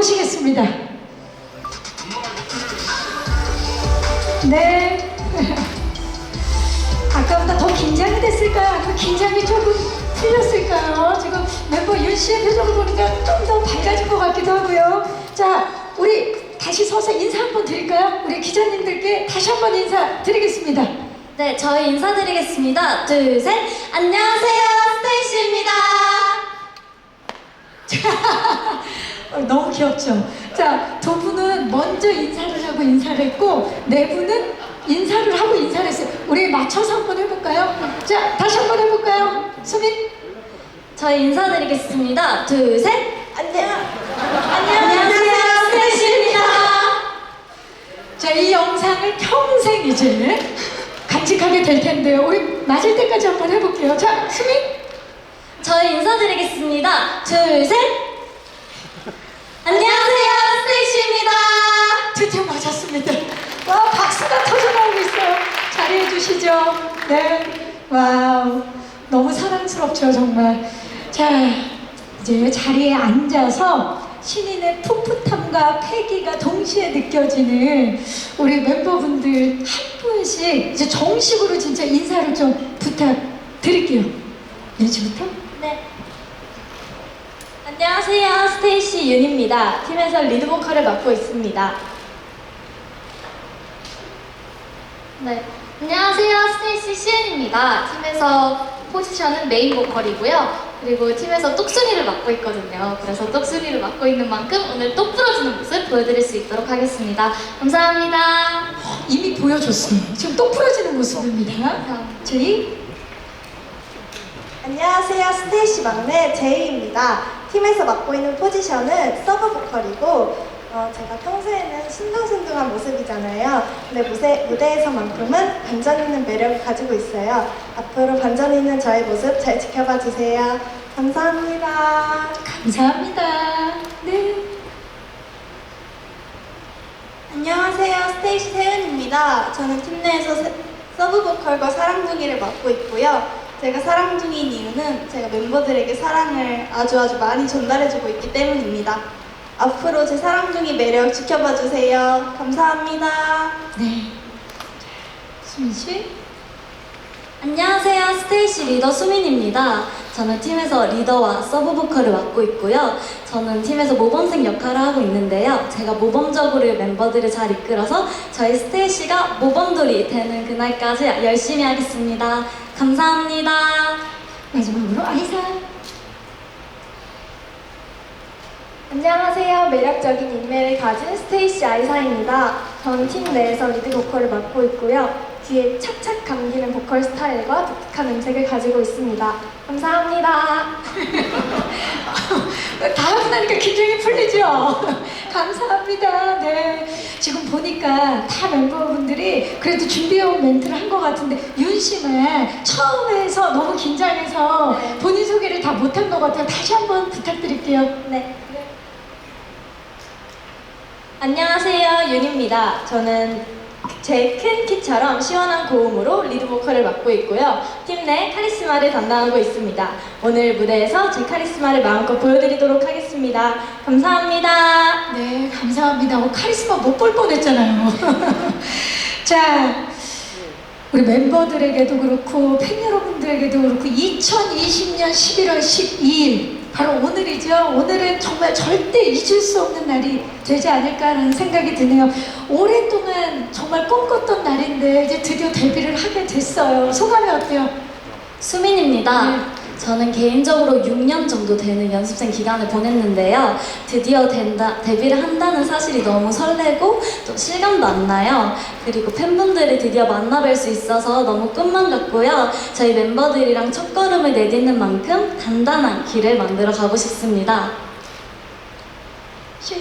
모시겠습니다. 네. 아까보다 더 긴장이 됐을까요? 아니면 긴장이 조금 풀렸을까요? 지금 멤버 윤 씨의 표정을 보니까 좀 더 밝아진 것 같기도 하고요. 자, 우리 다시 서서 인사 한번 드릴까요? 우리 기자님들께 다시 한번 인사 드리겠습니다. 네, 저희 인사드리겠습니다. 둘, 셋. 안녕하세요, 스테이시입니다. 어, 너무 귀엽죠? 자, 두 분은 먼저 인사를 하고 인사를 했고, 네 분은 인사를 하고 인사를 했어요. 우리 맞춰서 한번 해볼까요? 자, 다시 한번 해볼까요? 수민? 저희 인사드리겠습니다. 둘, 셋. 안녕. 안녕하세요, 스테이시입니다. 자, 이 영상을 평생 이제 간직하게 될 텐데요. 우리 맞을 때까지 한번 해볼게요. 자, 수민? 저희 인사드리겠습니다. 둘, 셋. 안녕하세요, 스테이시입니다. 드디어 맞았습니다. 와, 박수가 터져나오고 있어요. 자리해 주시죠. 네. 와우. 너무 사랑스럽죠, 정말. 자, 이제 자리에 앉아서 신인의 풋풋함과 패기가 동시에 느껴지는 우리 멤버분들 한 분씩 이제 정식으로 진짜 인사를 좀 부탁드릴게요. 윤씨부터? 네. 안녕하세요, 스테이시 윤입니다. 팀에서 리드 보컬을 맡고 있습니다. 네, 안녕하세요. 스테이시 시은입니다. 팀에서 포지션은 메인 보컬이고요. 그리고 팀에서 똑순이를 맡고 있거든요. 그래서 똑순이를 맡고 있는 만큼 오늘 똑 부러지는 모습 보여드릴 수 있도록 하겠습니다. 감사합니다. 이미 보여줬어요. 지금 또 풀어지는 모습입니다. 저희 안녕하세요. 스테이시 막내 제이입니다. 팀에서 맡고 있는 포지션은 서브 보컬이고 어, 제가 평소에는 순둥순둥한 모습이잖아요. 근데 무대, 무대에서만큼은 반전 있는 매력을 가지고 있어요. 앞으로 반전 있는 저의 모습 잘 지켜봐 주세요. 감사합니다. 감사합니다. 네. 안녕하세요. 스테이시 세은입니다. 저는 팀 내에서 세- 서브 보컬과 사랑둥이를 맡고 있고요. 제가 사랑둥이인 이유는 제가 멤버들에게 사랑을 아주 아주 많이 전달해주고 있기 때문입니다. 앞으로 제 사랑둥이 매력 지켜봐 주세요. 감사합니다. 네. 수민 씨. 안녕하세요. 스테이시 리더 수민입니다. 저는 팀에서 리더와 서브 보컬을 맡고 있고요. 저는 팀에서 모범생 역할을 하고 있는데요. 제가 모범적으로 멤버들을 잘 이끌어서 저희 스테이시가 모범돌이 되는 그날까지 열심히 하겠습니다. 감사합니다. 마지막으로 아이사. 안녕하세요. 매력적인 인매를 가진 스테이시 아이사입니다. 저는 팀 내에서 리드 보컬을 맡고 있고요. 뒤에 착착 감기는 보컬 스타일과 독특한 음색을 가지고 있습니다. 감사합니다. 다 하고 나니까 긴장이 풀리죠? 감사합니다. 네. 지금 보니까 다 멤버분들이 그래도 준비해온 멘트를 한 것 같은데 윤 씨는 처음에서 너무 긴장해서 네. 본인 소개를 다 못한 것 같아요. 다시 한번 부탁드릴게요. 네. 안녕하세요. 윤입니다. 저는 제 큰 키처럼 시원한 고음으로 리드 보컬을 맡고 있고요. 팀 내 카리스마를 담당하고 있습니다. 오늘 무대에서 제 카리스마를 마음껏 보여드리도록 하겠습니다. 감사합니다. 네, 감사합니다. 어, 카리스마 못 볼 뻔했잖아요. 자, 우리 멤버들에게도 그렇고 팬 여러분들에게도 그렇고 2020년 11월 12일 바로 오늘이죠. 오늘은 정말 절대 잊을 수 없는 날이 되지 않을까라는 생각이 드네요. 오랫동안 정말 꿈꿨던 날인데 이제 드디어 데뷔를 하게 됐어요. 소감이 어때요? 수민입니다. 네. 저는 개인적으로 6년 정도 되는 연습생 기간을 보냈는데요. 드디어 된다, 데뷔를 한다는 사실이 너무 설레고 또 실감도 안 나요. 그리고 팬분들을 드디어 만나뵐 수 있어서 너무 꿈만 같고요. 저희 멤버들이랑 첫걸음을 내딛는 만큼 단단한 길을 만들어 가고 싶습니다. 시은?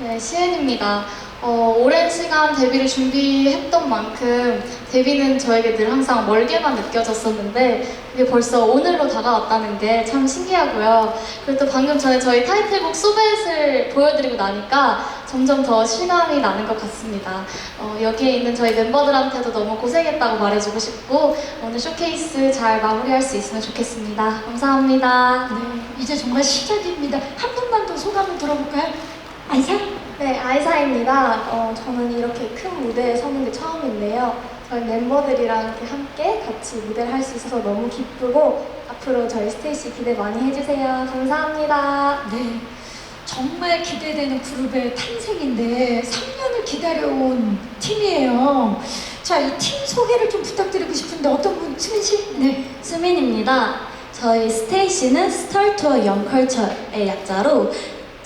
네, 시은입니다. 어, 오랜 시간 데뷔를 준비했던 만큼 데뷔는 저에게 늘 항상 멀게만 느껴졌었는데 그게 벌써 오늘로 다가왔다는 게 참 신기하고요. 그리고 또 방금 전에 저희 타이틀곡 소벳을 보여드리고 나니까 점점 더 실감이 나는 것 같습니다. 어, 여기에 있는 저희 멤버들한테도 너무 고생했다고 말해주고 싶고 오늘 쇼케이스 잘 마무리할 수 있으면 좋겠습니다. 감사합니다. 네, 이제 정말 시작입니다. 한 분만 더 소감을 들어볼까요? 아이사? 네, 아이사입니다. 어, 저는 이렇게 큰 무대에 서는 게 처음인데요. 저희 멤버들이랑 이렇게 함께 같이 무대를 할 수 있어서 너무 기쁘고 앞으로 저희 스테이시 기대 많이 해주세요. 감사합니다. 네. 정말 기대되는 그룹의 탄생인데 3년을 기다려온 팀이에요. 자, 이 팀 소개를 좀 부탁드리고 싶은데 어떤 분, 수민 씨? 네. 수민입니다. 저희 스테이시는 스타투어 영컬처의 약자로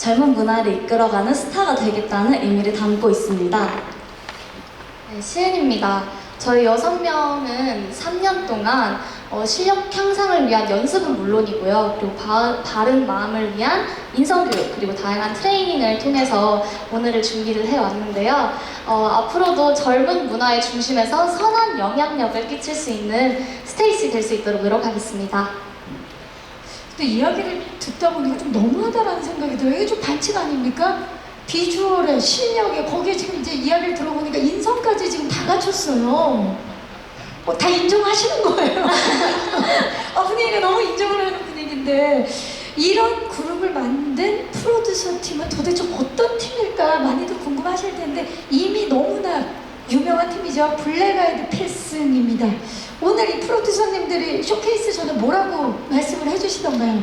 젊은 문화를 이끌어가는 스타가 되겠다는 의미를 담고 있습니다. 네, 시은입니다. 저희 여섯 명은 3년 동안 어, 실력 향상을 위한 연습은 물론이고요. 그리고 바, 바른 마음을 위한 인성교육 그리고 다양한 트레이닝을 통해서 오늘을 준비를 해왔는데요. 어, 앞으로도 젊은 문화의 중심에서 선한 영향력을 끼칠 수 있는 스테이시 될 수 있도록 노력하겠습니다. 근데 이야기를 듣다 보니까 좀 너무하다라는 생각이 들어요. 이게 좀 반칙 아닙니까? 비주얼에, 실력에, 거기에 지금 이제 이야기를 들어보니까 인성까지 지금 다 갖췄어요. 어, 다 인정하시는 거예요. 아, 분위기가 너무 인정을 하는 분위기인데, 이런 그룹을 만든 프로듀서 팀은 도대체 어떤 팀일까 많이들 궁금하실 텐데, 이미 너무나 유명한 팀이죠. 블랙 아이드 필승입니다. 오늘 이 프로듀서님들이 쇼케이스 전에 뭐라고 말씀을 해주시던가요?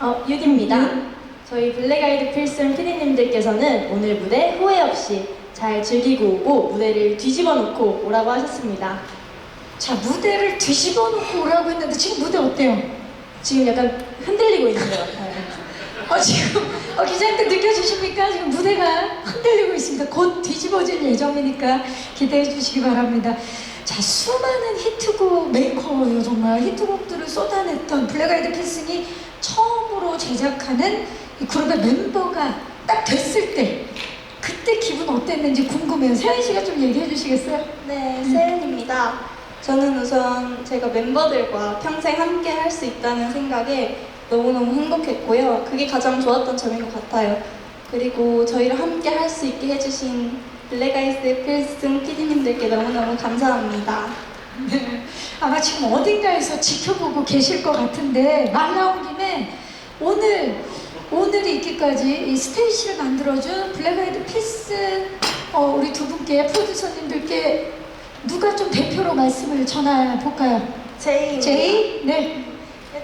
어, 유디입니다. 저희 블랙아이드 필승 PD님들께서는 오늘 무대 후회 없이 잘 즐기고 오고 무대를 뒤집어 놓고 오라고 하셨습니다. 자 무대를 뒤집어 놓고 오라고 했는데 지금 무대 어때요? 지금 약간 흔들리고 있는 것 같아요. 어 지금 어, 기자님들 느껴지십니까? 지금 무대가 흔들리고 있습니다. 곧 뒤집어질 예정이니까 기대해 주시기 바랍니다. 자 수많은 히트곡 메이커예요 정말 히트곡들을 쏟아냈던 블랙아이드 필승이 처음으로 제작하는 이 그룹의 멤버가 딱 됐을 때 그때 기분 어땠는지 궁금해요. 세연 씨가 좀 얘기해 주시겠어요? 네, 세은입니다. 저는 우선 제가 멤버들과 평생 함께 할 수 있다는 생각에 너무너무 행복했고요. 그게 가장 좋았던 점인 것 같아요. 그리고 저희를 함께 할 수 있게 해주신 블랙아이스 필승 PD님들께 너무너무 감사합니다. 네. 아마 지금 어딘가에서 지켜보고 계실 것 같은데 말 나온 김에 오늘 오늘이 있기까지 이 스테이시를 만들어준 블랙아이드 필스 어, 우리 두 분께 프로듀서님들께 누가 좀 대표로 말씀을 전해 볼까요? 제이입니다. 제이 네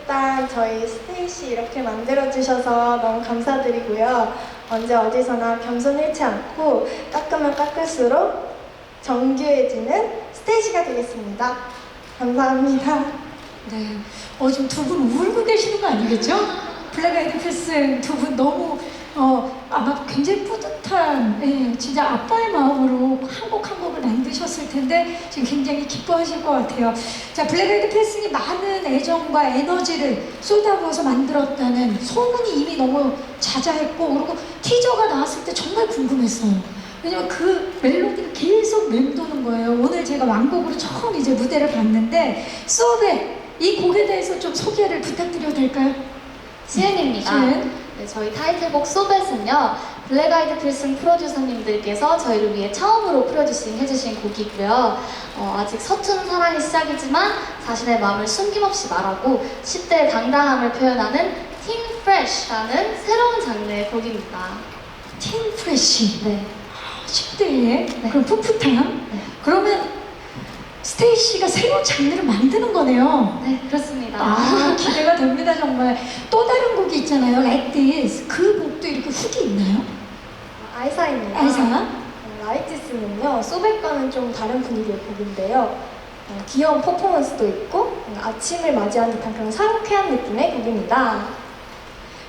일단 저희 스테이시 이렇게 만들어주셔서 너무 감사드리고요. 언제 어디서나 겸손 잃지 않고 깎으면 깎을수록 정교해지는 스테이시가 되겠습니다. 감사합니다. 네. 어, 지금 두 분 울고 계시는 거 아니겠죠? 블랙아이드 필승 두분 너무 어, 아마 굉장히 뿌듯한 예, 진짜 아빠의 마음으로 한 곡 한 곡을 만드셨을 텐데 지금 굉장히 기뻐하실 것 같아요. 자, 블랙아이드 필승이 많은 애정과 에너지를 쏟아부어서 만들었다는 소문이 이미 너무 자자했고 그리고 티저가 나왔을 때 정말 궁금했어요. 왜냐면 그 멜로디가 계속 맴도는 거예요. 오늘 제가 완곡으로 처음 이제 무대를 봤는데 수업에 이 곡에 대해서 좀 소개를 부탁드려도 될까요? 시은입니다. 시은. 네, 저희 타이틀곡 소벳은요, 블랙 아이드 필승 프로듀서님들께서 저희를 위해 처음으로 프로듀싱 해주신 곡이고요. 어, 아직 서툰 사랑이 시작이지만 자신의 마음을 숨김없이 말하고 10대의 당당함을 표현하는 팀 프레쉬라는 새로운 장르의 곡입니다. 팀 프레쉬. 네. 10대에 그럼 풋풋함. 그러면 스테이시가 새로운 장르를 만드는 거네요. 네, 그렇습니다. 아 기대가 됩니다 정말. 또 다른 곡이 있잖아요. Like This. 그 곡도 이렇게 훅이 있나요? 아이사입니다. 아이사. 어, 라이티스는요, 소백과는 좀 다른 분위기의 곡인데요. 어, 귀여운 퍼포먼스도 있고 어, 아침을 맞이한 듯한 그런 상쾌한 느낌의 곡입니다.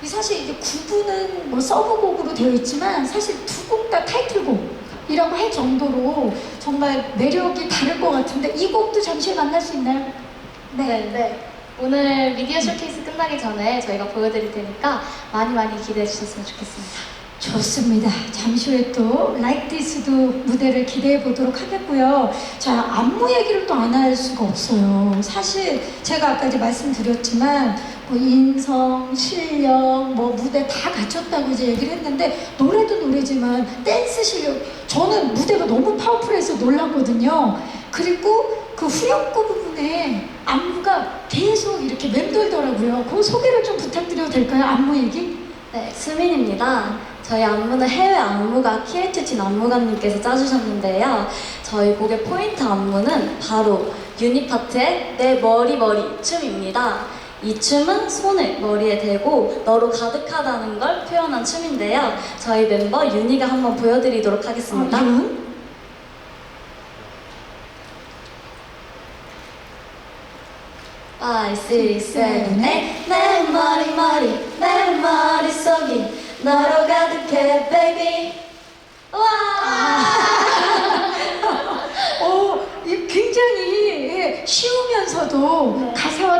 이 사실 이제 구분은 뭐 서브곡으로 되어 있지만 사실 두 곡 다 타이틀곡 이라고 할 정도로 정말 매력이 다를 것 같은데 이 곡도 잠시 만날 수 있나요? 네. 네. 오늘 미디어 쇼케이스 끝나기 전에 저희가 보여드릴 테니까 많이 많이 기대해 주셨으면 좋겠습니다. 좋습니다. 잠시 후에 또 Like This도 무대를 기대해 보도록 하겠고요. 자, 안무 얘기를 또 안 할 수가 없어요. 사실 제가 아까 이제 말씀드렸지만 뭐 인성, 실력, 뭐 무대 다 갖췄다고 이제 얘기를 했는데 노래도 노래지만 댄스 실력 저는 무대가 너무 파워풀해서 놀랐거든요. 그리고 그 후렴구 부분에 안무가 계속 이렇게 맴돌더라고요. 그 소개를 좀 부탁드려도 될까요? 안무 얘기? 네, 수민입니다. 저희 안무는 해외 안무가 키에투진 안무가님께서 짜주셨는데요. 저희 곡의 포인트 안무는 바로 유니파트의 내 머리 머리 춤입니다. 이 춤은 손을 머리에 대고 너로 가득하다는 걸 표현한 춤인데요. 저희 멤버 윤희가 한번 보여드리도록 하겠습니다. 아, 윤? Five, six, seven, eight. 내 머리 머리 내 머릿속이 너로 가득해 baby 와 어, 이 굉장히 예, 쉬우면서도 가사와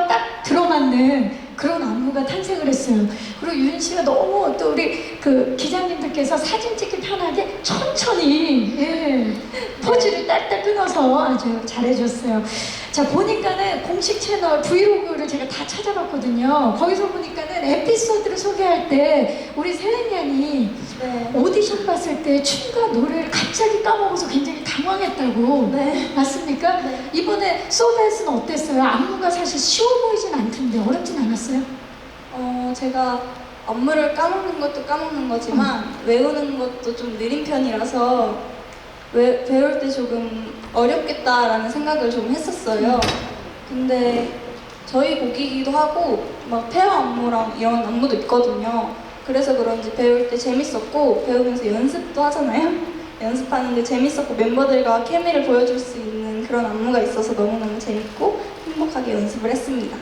딱 들어맞는 그런 안무 가 탄생을 했어요. 그리고 윤 씨가 너무 또 우리 그 기자님들께서 사진 찍기 편하게 천천히 예, 포즈를 딱딱 끊어서 아주 잘해줬어요. 자 보니까는 공식 채널 브이로그를 제가 다 찾아봤거든요. 거기서 보니까는 에피소드를 소개할 때 우리 셀렌 양이 네. 오디션 봤을 때 춤과 노래를 갑자기 까먹어서 굉장히 당황했다고. 네. 맞습니까? 네. 이번에 소베스는 어땠어요? 안무가 사실 쉬워 보이진 않던데 어렵진 않았어요? 어, 제가 안무를 까먹는 것도 까먹는 거지만 외우는 것도 좀 느린 편이라서 외, 배울 때 조금 어렵겠다라는 생각을 좀 했었어요. 근데 저희 곡이기도 하고 막 페어 안무랑 이런 안무도 있거든요. 그래서 그런지 배울 때 재밌었고 배우면서 연습도 하잖아요. 연습하는데 재밌었고 멤버들과 케미를 보여줄 수 있는 그런 안무가 있어서 너무너무 재밌고 행복하게 연습을 했습니다.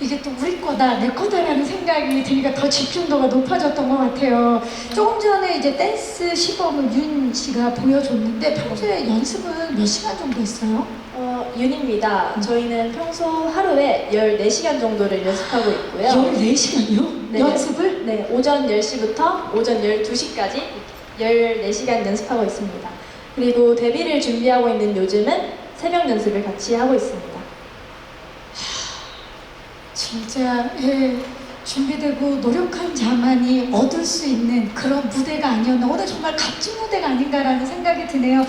이게 또 우리 거다, 내 거다라는 생각이 드니까 더 집중도가 높아졌던 것 같아요. 조금 전에 이제 댄스 시범을 윤 씨가 보여줬는데 평소에 연습은 몇 시간 정도 했어요? 어, 윤입니다. 저희는 평소 하루에 14시간 정도를 연습하고 있고요. 14시간이요? 네. 연습을? 네, 오전 10시부터 오전 12시까지 14시간 연습하고 있습니다. 그리고 데뷔를 준비하고 있는 요즘은 새벽 연습을 같이 하고 있습니다. 진짜 예, 준비되고 노력한 자만이 얻을 수 있는 그런 무대가 아니었나 오늘 정말 값진 무대가 아닌가라는 생각이 드네요.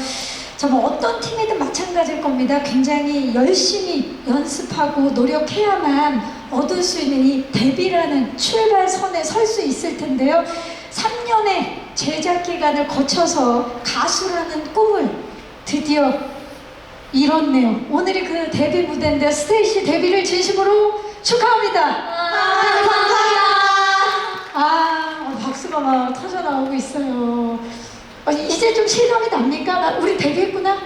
정말 어떤 팀이든 마찬가지일 겁니다. 굉장히 열심히 연습하고 노력해야만 얻을 수 있는 이 데뷔라는 출발선에 설 수 있을 텐데요. 3년의 제작 기간을 거쳐서 가수라는 꿈을 드디어 이뤘네요. 오늘이 그 데뷔 무대인데 스테이시 데뷔를 진심으로 축하합니다. 아, 어, 박수가 막 터져 나오고 있어요. 어, 이제 좀 실감이 납니까? 나- 우리 데뷔했구나?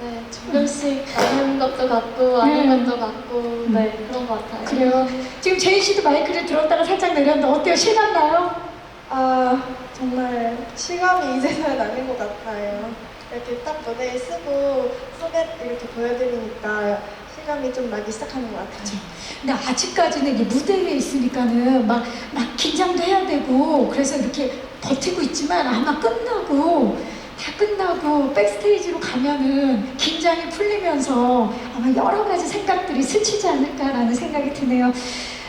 네, 조금씩 아는 것도 같고 아는 네. 것도 같고 네 그런 것 같아요. 그래요. 지금 제이 씨도 마이크를 들었다가 살짝 내렸는데 어때요? 실감 나요? 아 정말 실감이 이제는 나는 것 같아요. 이렇게 딱 무대에 쓰고 소개 이렇게 보여드리니까 실감이 좀 나기 시작하는 것 같아요. 근데 아직까지는 이 무대 위에 있으니까는 막, 막 긴장도 해야 되고 그래서 이렇게 버티고 있지만 아마 끝나고 다 끝나고 백스테이지로 가면은 긴장이 풀리면서 아마 여러 가지 생각들이 스치지 않을까라는 생각이 드네요.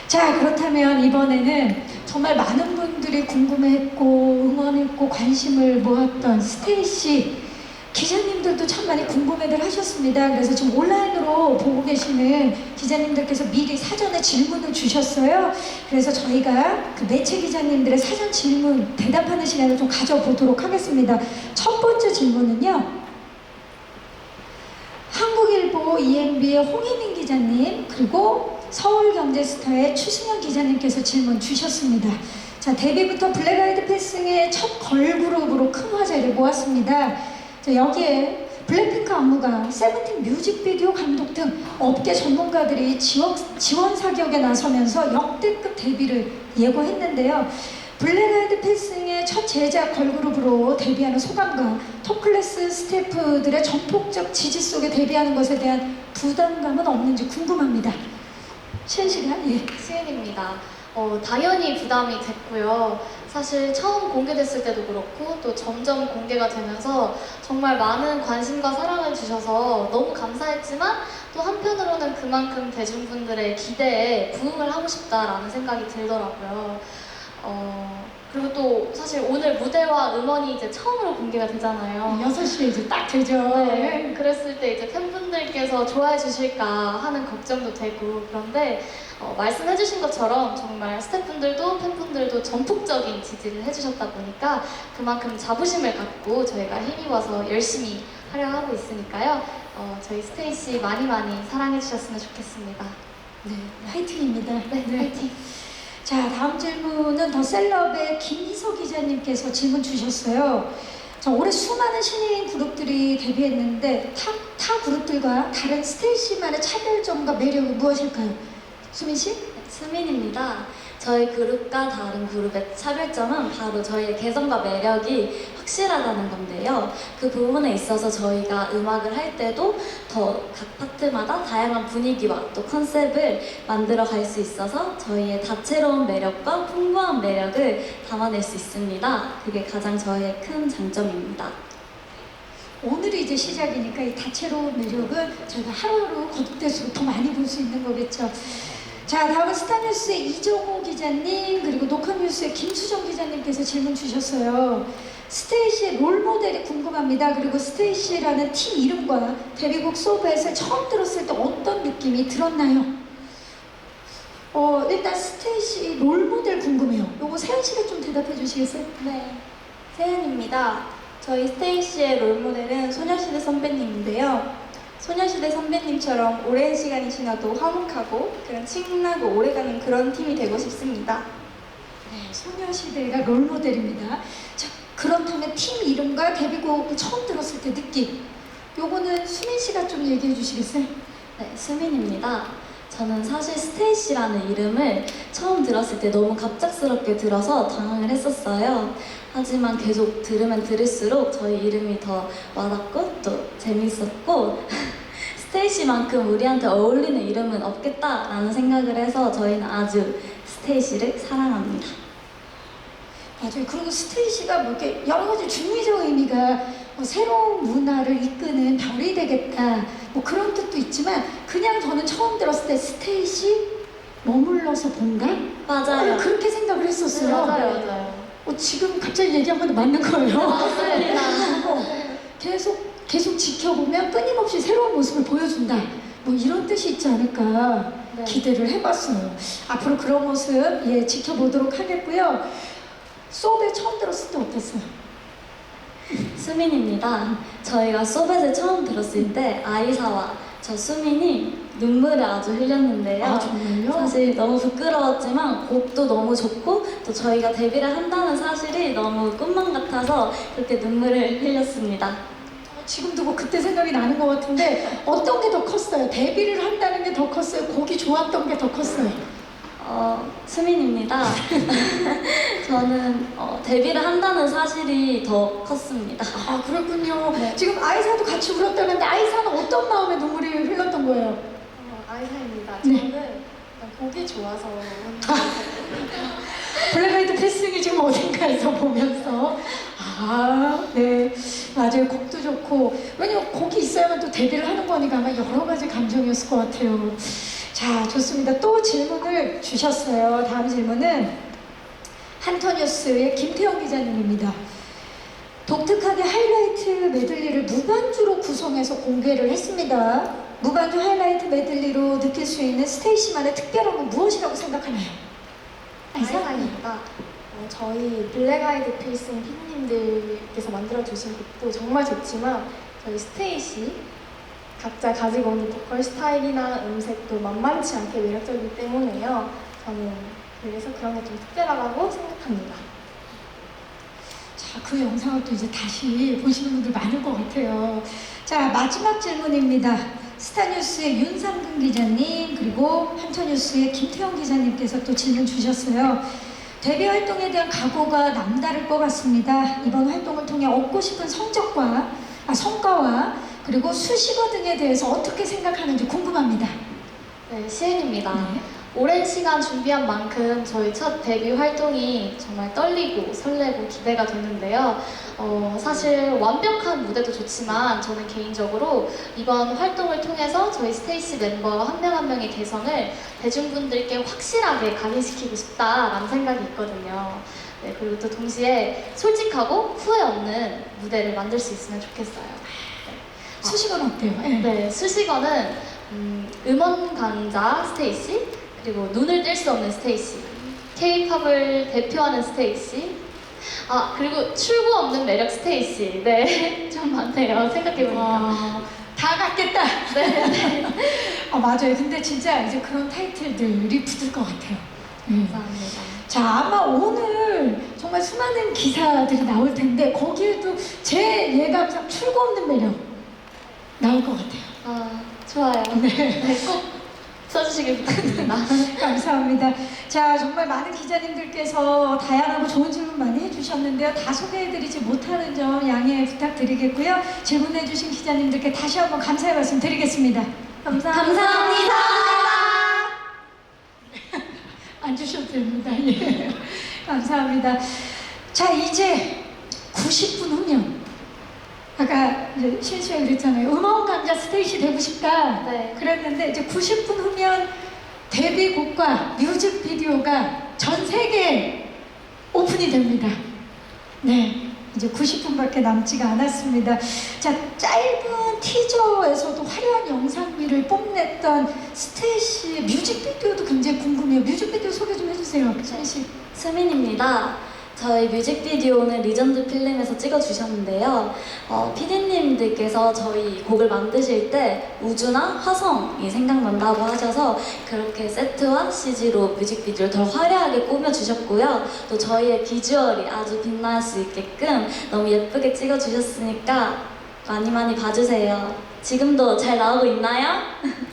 자 그렇다면 이번에는 정말 많은 분들이 궁금해했고 응원했고 관심을 모았던 스테이시 기자님들도 참 많이 궁금해들 하셨습니다. 그래서 지금 온라인으로 보고 계시는 기자님들께서 미리 사전에 질문을 주셨어요. 그래서 저희가 그 매체 기자님들의 사전 질문 대답하는 시간을 좀 가져보도록 하겠습니다. 첫 번째 질문은요. 한국일보 EMB의 홍혜민 기자님 그리고 서울경제스타의 추승현 기자님께서 질문 주셨습니다. 자 데뷔부터 블랙아이드 패싱의 첫 걸그룹으로 큰 화제를 모았습니다. 자, 여기에 블랙핑크 안무가 세븐틴 뮤직비디오 감독 등 업계 전문가들이 지원, 지원 사격에 나서면서 역대급 데뷔를 예고했는데요. 블랙아이드 패싱의 첫 제작 걸그룹으로 데뷔하는 소감과 톱클래스 스태프들의 전폭적 지지 속에 데뷔하는 것에 대한 부담감은 없는지 궁금합니다. 시은 씨가 예. 수연입니다. 어, 당연히 부담이 됐고요. 사실 처음 공개됐을 때도 그렇고 또 점점 공개가 되면서 정말 많은 관심과 사랑을 주셔서 너무 감사했지만 또 한편으로는 그만큼 대중분들의 기대에 부응을 하고 싶다라는 생각이 들더라고요. 어, 그리고 또또 사실 오늘 무대와 음원이 이제 처음으로 공개가 되잖아요. 6시에 이제 딱 되죠. 네, 그랬을 때 이제 팬분들께서 좋아해 주실까 하는 걱정도 되고 그런데 어, 말씀해 주신 것처럼 정말 스태프분들도 팬분들도 전폭적인 지지를 해주셨다 보니까 그만큼 자부심을 갖고 저희가 힘입어서 열심히 하려 하고 있으니까요. 어, 저희 스테이시 많이 많이 사랑해 주셨으면 좋겠습니다. 네, 화이팅입니다. 네, 화이팅! 자, 다음 질문은 더 셀럽의 김희석 기자님께서 질문 주셨어요. 자, 올해 수많은 신인 그룹들이 데뷔했는데 타, 타 그룹들과 다른 스테이시만의 차별점과 매력은 무엇일까요? 수민 씨? 네, 수민입니다. 저희 그룹과 다른 그룹의 차별점은 바로 저희의 개성과 매력이 확실하다는 건데요. 그 부분에 있어서 저희가 음악을 할 때도 더 각 파트마다 다양한 분위기와 또 컨셉을 만들어 갈 수 있어서 저희의 다채로운 매력과 풍부한 매력을 담아낼 수 있습니다. 그게 가장 저희의 큰 장점입니다. 오늘이 이제 시작이니까 이 다채로운 매력은 저희가 하루하루 거듭될수록 더 많이 볼 수 있는 거겠죠. 자, 다음은 스타뉴스의 이정호 기자님, 그리고 녹화뉴스의 김수정 기자님께서 질문 주셨어요. 스테이시의 롤모델이 궁금합니다. 그리고 스테이시라는 팀 이름과 데뷔곡 소벳을 처음 들었을 때 어떤 느낌이 들었나요? 어, 일단 스테이시 롤모델 궁금해요. 요거 세연 씨가 좀 대답해 주시겠어요? 네, 세연입니다. 저희 스테이시의 롤모델은 소녀시대 선배님인데요. 소녀시대 선배님처럼 오랜 시간이 지나도 화목하고 그런 친하고 오래가는 그런 팀이 되고 싶습니다. 네, 소녀시대가 롤모델입니다. 자, 그렇다면 팀 이름과 데뷔곡 처음 들었을 때 느낌. 요거는 수민 씨가 좀 얘기해 주시겠어요? 네, 수민입니다. 저는 사실 스테이시라는 이름을 처음 들었을 때 너무 갑작스럽게 들어서 당황을 했었어요. 하지만 계속 들으면 들을수록 저희 이름이 더 와닿고 또 재밌었고 스테이시만큼 우리한테 어울리는 이름은 없겠다라는 생각을 해서 저희는 아주 스테이시를 사랑합니다. 맞아요. 그리고 스테이시가 뭐 이렇게 여러 가지 중의적 의미가 뭐 새로운 문화를 이끄는 별이 되겠다. 뭐 그런 뜻도 있지만 그냥 저는 처음 들었을 때 스테이시 머물러서 본가? 맞아요. 어, 그렇게 생각을 했었어요. 맞아요. 어, 지금 갑자기 얘기한 건데 맞는 거예요. 어, 계속 계속 지켜보면 끊임없이 새로운 모습을 보여준다. 뭐 이런 뜻이 있지 않을까 네. 기대를 해봤어요. 앞으로 그런 모습 예 지켜보도록 하겠고요. 수업에 처음 들었을 때 어땠어요? 수민입니다. 저희가 소벳을 처음 들었을 때 아이사와 저 수민이 눈물을 아주 흘렸는데요. 아, 정말요? 사실 너무 부끄러웠지만 곡도 너무 좋고 또 저희가 데뷔를 한다는 사실이 너무 꿈만 같아서 그렇게 눈물을 흘렸습니다. 어, 지금도 뭐 그때 생각이 나는 것 같은데 어떤 게 더 컸어요? 데뷔를 한다는 게 더 컸어요? 곡이 좋았던 게 더 컸어요? 어, 수민입니다. 저는 어, 데뷔를 한다는 사실이 더 컸습니다. 아 그렇군요. 지금 아이사도 같이 울었다는데 아이사는 어떤 마음에 눈물이 흘렀던 거예요? 어, 아이사입니다. 네. 저는 일단 곡이 좋아서 블랙아이드 패싱이 지금 어딘가에서 보면서 아, 네. 맞아요. 곡도 좋고 왜냐면 곡이 있어야만 또 데뷔를 하는 거니까 아마 여러 가지 감정이었을 것 같아요. 자, 좋습니다. 또 질문을 주셨어요. 다음 질문은 한터뉴스의 김태형 기자님입니다. 독특하게 하이라이트 메들리를 무반주로 구성해서 공개를 했습니다. 무반주 하이라이트 메들리로 느낄 수 있는 스테이시만의 특별한 건 무엇이라고 생각하나요? 아이사? 아이사입니다. 어, 저희 블랙아이드 필승 피디님들께서 만들어주신 곡도 정말 좋지만 저희 스테이시 각자 가지고 오는 보컬 스타일이나 음색도 만만치 않게 매력적이기 때문에요. 저는 그래서 그런 게 좀 특별하다고 생각합니다. 자, 그 영상을 또 이제 다시 보시는 분들 많을 것 같아요. 자, 마지막 질문입니다. 스타뉴스의 윤상근 기자님, 그리고 한터뉴스의 김태형 기자님께서 또 질문 주셨어요. 데뷔 활동에 대한 각오가 남다를 것 같습니다. 이번 활동을 통해 얻고 싶은 성적과, 아, 성과와, 그리고 수식어 등에 대해서 어떻게 생각하는지 궁금합니다. 네, 시은입니다. 네. 오랜 시간 준비한 만큼 저희 첫 데뷔 활동이 정말 떨리고 설레고 기대가 됐는데요. 어, 사실 완벽한 무대도 좋지만 저는 개인적으로 이번 활동을 통해서 저희 스테이시 멤버 한 명 한 명의 개성을 대중분들께 확실하게 각인시키고 싶다라는 생각이 있거든요. 네, 그리고 또 동시에 솔직하고 후회 없는 무대를 만들 수 있으면 좋겠어요. 수식은 어때요? 예. 네, 수식어는 음, 음원 강자 스테이시, 그리고 눈을 뗄 수 없는 스테이시, K-팝을 대표하는 스테이시, 아 그리고 출구 없는 매력 스테이시. 네, 좀 많네요. 생각해보니까. 와, 다 갖겠다. 네, 네. 아 맞아요. 근데 진짜 이제 그런 타이틀들이 붙을 것 같아요. 예. 감사합니다. 자 아마 오늘 정말 수많은 기사들이 나올 텐데 거기에도 제 예감상 출구 없는 매력 나올 것 같아요. 아 좋아요. 네. 네, 꼭 써주시길 부탁드립니다. 감사합니다. 자, 정말 많은 기자님들께서 다양하고 좋은 질문 많이 해주셨는데요. 다 소개해드리지 못하는 점 양해 부탁드리겠고요. 질문해주신 기자님들께 다시 한번 감사의 말씀 드리겠습니다. 감사합니다. 감사합니다. 앉으셔도 됩니다. 예. 감사합니다. 자, 이제 90분 후면 아까 이제 실수에 그랬잖아요. 음원 강자 스테이시 되고 싶다. 네. 그랬는데 이제 90분 후면 데뷔곡과 뮤직비디오가 전 세계에 오픈이 됩니다. 네. 이제 90분밖에 남지가 않았습니다. 자, 짧은 티저에서도 화려한 영상미를 뽐냈던 스테이시 뮤직비디오도 굉장히 궁금해요. 뮤직비디오 소개 좀 해주세요. 수민 씨. 수민입니다. 저희 뮤직비디오는 리전드 필름에서 찍어주셨는데요. 어, PD님들께서 저희 곡을 만드실 때 우주나 화성이 생각난다고 하셔서 그렇게 세트와 CG로 뮤직비디오를 더 화려하게 꾸며주셨고요. 또 저희의 비주얼이 아주 빛날 수 있게끔 너무 예쁘게 찍어주셨으니까 많이 많이 봐주세요. 지금도 잘 나오고 있나요?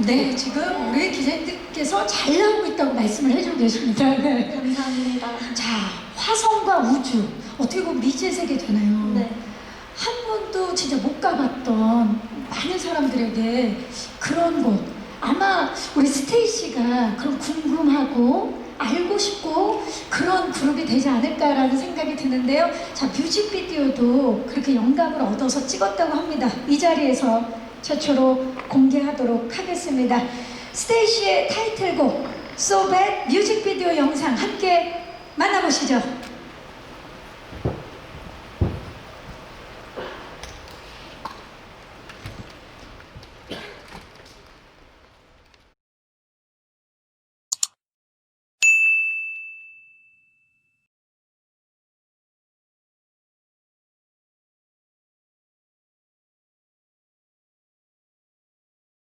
네, 지금 우리 기자님들께서 잘 나오고 있다고 말씀을 해주고 계십니다. 네. 감사합니다. 자, 화성과 우주 어떻게 보면 미지의 세계잖아요. 네. 한 번도 진짜 못 가봤던 많은 사람들에게 그런 곳 아마 우리 스테이시가 그런 궁금하고 알고 싶고 그런 그룹이 되지 않을까라는 생각이 드는데요. 자, 뮤직비디오도 그렇게 영감을 얻어서 찍었다고 합니다. 이 자리에서 최초로 공개하도록 하겠습니다. 스테이시의 타이틀곡 So Bad 뮤직비디오 영상 함께 만나보시죠.